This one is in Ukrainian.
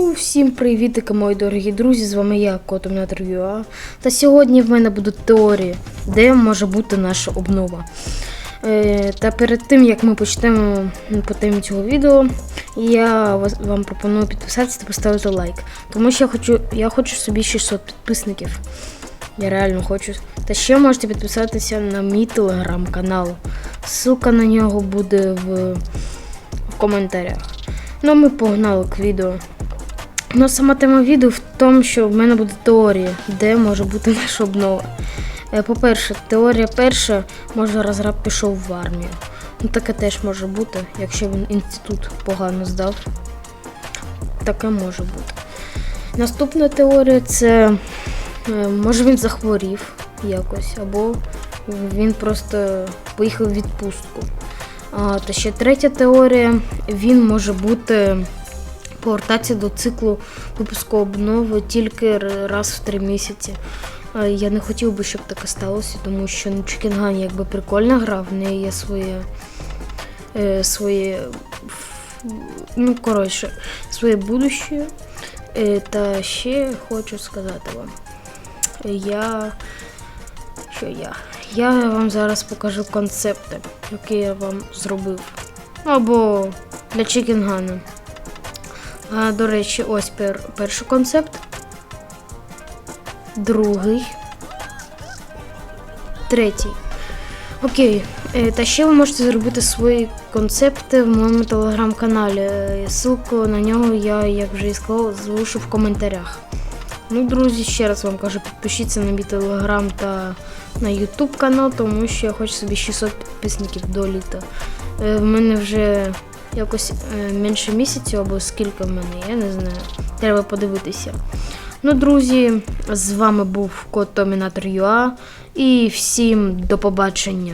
Ну, Всім привітики, мої дорогі друзі! З вами я, Котомнатор ЮА. Та сьогодні в мене будуть теорії, де може бути наша обнова. Е, та перед тим як ми почнемо по темі цього відео, я вам пропоную підписатися та поставити лайк. Тому що я хочу, я хочу собі 600 підписників. Я реально хочу. Та ще можете підписатися на мій телеграм-канал. Ссылка на нього буде в, в коментарях. Ну, ми погнали к відео. Ну, сама тема відео в тому, що в мене буде теорія, де може бути наша обнова. Е, По-перше, теорія перша, може розраб пішов в армію. Ну, таке теж може бути, якщо він інститут погано здав. Таке може бути. Наступна теорія це е, може він захворів якось, або він просто поїхав в відпустку. А, та ще третя теорія, він може бути повертатися до циклу випуску обнови тільки раз в три місяці. Я не хотів би, щоб таке сталося, тому що ну, Чікінган якби прикольна гра, в неї є своє. Е, своє ну, коротше, своє будуще. Е, та ще хочу сказати вам. Я. Що я? Я вам зараз покажу концепти, які я вам зробив. Або для Чікінгана. До речі, ось пер, перший концепт. Другий. Третій. Окей. Е, Та ще ви можете зробити свої концепти в моєму телеграм-каналі. Е, Ссылку на нього я, як вже і сказав, залишу в коментарях. Ну, друзі, ще раз вам кажу, підпишіться на мій телеграм та на ютуб канал, тому що я хочу собі 600 підписників до літа. Е, В мене вже якось е, менше місяця або скільки в мене, я не знаю. Треба подивитися. Ну, друзі, з вами був Кот Томінатор ЮА і всім до побачення.